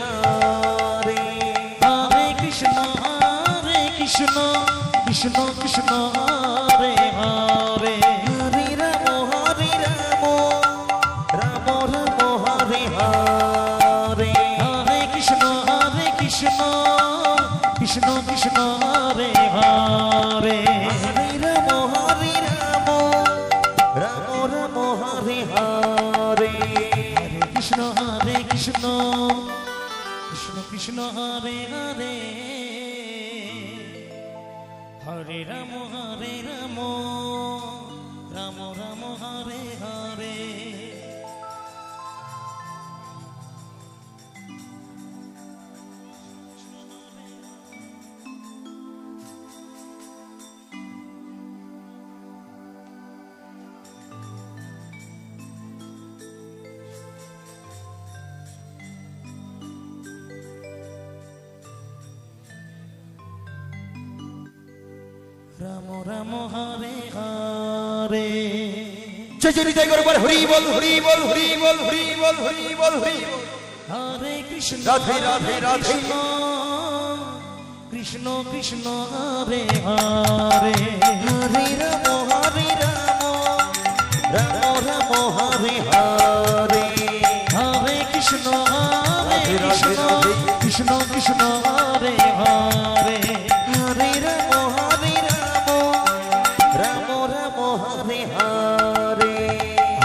হরে হরে হরে কৃষ্ণ। হরে কৃষ্ণ কৃষ্ণ রাম হরে হরে। জয় জয় করবার হরি বল হরি বল হরি বল হরি বল হরি বল হরি হরে কৃষ্ণ রাধে, রাধে, হরে রাধে। কৃষ্ণ। কৃষ্ণ হরে হরে। হরে রাম হরে রাম। রাম রাম হরে হরে। হরে কৃষ্ণ হরে কৃষ্ণ। কৃষ্ণ কৃষ্ণ হরে হরে।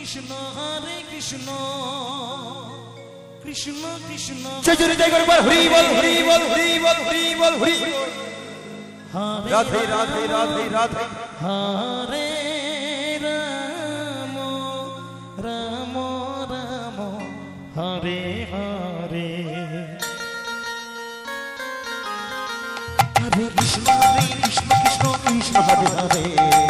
কৃষ্ণ হরে কৃষ্ণ কৃষ্ণ কৃষ্ণ। জয় জয় করে হরি বল হরি বল হরি বল হরি বল। হরি রাধে রাধে রাধে রাধে। হরে রাম রাম রাম। হরে হরে। হরে কৃষ্ণ হরে কৃষ্ণ কৃষ্ণ কৃষ্ণ হরে হরে।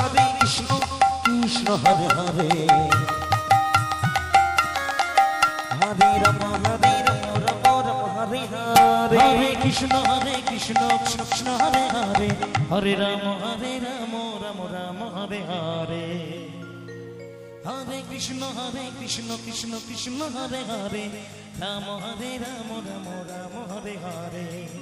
হরে কৃষ্ণ কৃষ্ণ হরে হরে। হরে রাম হরে রাম রাম রাম হরে হরে। হরে কৃষ্ণ হরে কৃষ্ণ কৃষ্ণ কৃষ্ণ হরে হরে। হরে রাম হরে রাম রাম রাম হরে হরে। হরে কৃষ্ণ হরে কৃষ্ণ কৃষ্ণ কৃষ্ণ হরে হরে। রাম হরে রাম রাম রাম হরে হরে।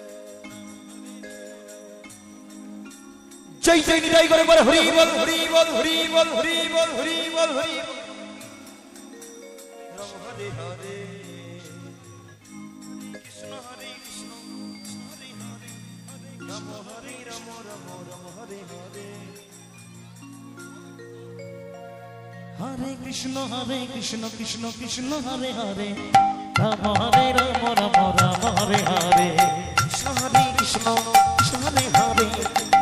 জয় জয় নিতাই করে বল হরি বল হরি বল হরি বল হরি বল হরি বল, হরি হরে হরে। কৃষ্ণ হরে কৃষ্ণ কৃষ্ণ হরে হরে রাম হরে রাম রাম রাম, হরে হরে। কৃষ্ণ হরে কৃষ্ণ কৃষ্ণ কৃষ্ণ, হরে হরে। রাম হরে রাম রাম রাম, হরে হরে। কৃষ্ণ হরে কৃষ্ণ কৃষ্ণ হরে হরে।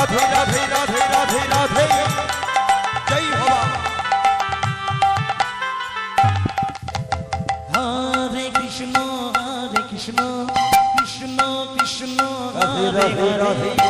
রাধে রাধে রাধে রাধে রাধে জয় বাবা হরে কৃষ্ণ হরে কৃষ্ণ কৃষ্ণ কৃষ্ণ রাধে রাধে রাধে।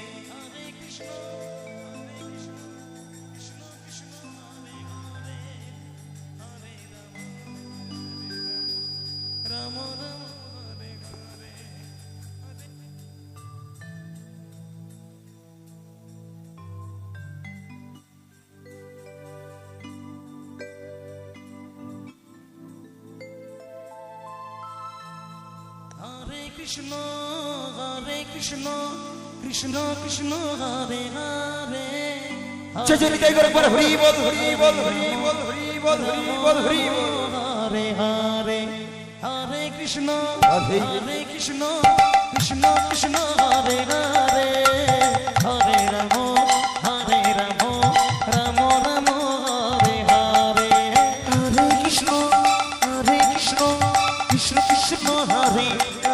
কৃষ্ণ হরে কৃষ্ণ কৃষ্ণ কৃষ্ণ হরে হরে। চেঁচুরি তাই করে পরে হরি বল হরি বল হরি বল হরি বল হরি বল হরি হরে হরে হরে কৃষ্ণ হরে কৃষ্ণ কৃষ্ণ কৃষ্ণ হরে হরে। হরে রাম হরে রাম রাম রাম হরে হরে। হরে কৃষ্ণ হরে কৃষ্ণ কৃষ্ণ কৃষ্ণ হরে।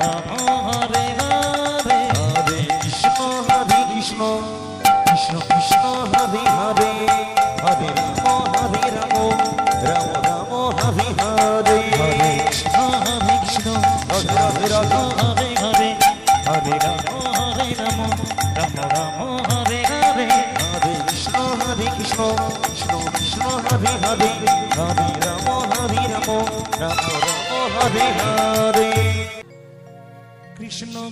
나봐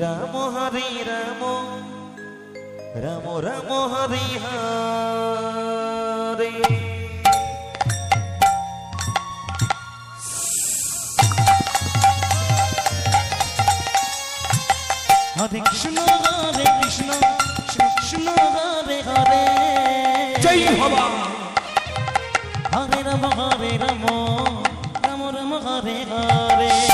রাম হরে রাম রাম রাম হরে হরে। হরে কৃষ্ণ হরে কৃষ্ণ কৃষ্ণ কৃষ্ণ হরে হরে। জয় হবা। হরে রাম হরে রাম রাম রাম হরে হরে।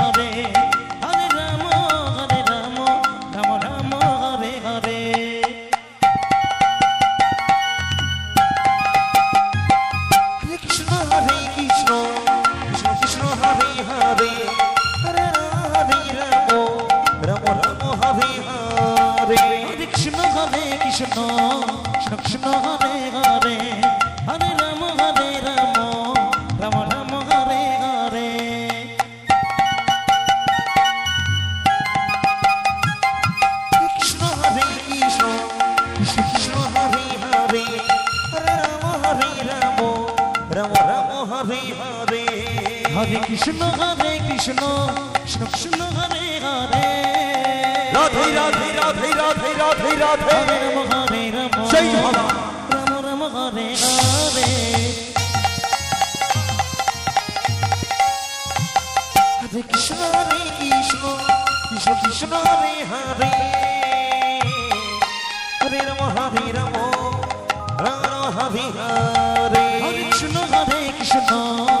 হরে কৃষ্ণ হরে কৃষ্ণ কৃষ্ণ কৃষ্ণ হরে হরে। রাধে রাধে রাধে রাধে রাধে রাধে। রাম হরে রাম। জয় বাবা। রাম রাম হরে হরে। হরে কৃষ্ণ হরে কৃষ্ণ কৃষ্ণ কৃষ্ণ হরে হরে। হরে রাম হরে রাম রাম রাম হরে হরে। হরে কৃষ্ণ হরে কৃষ্ণ।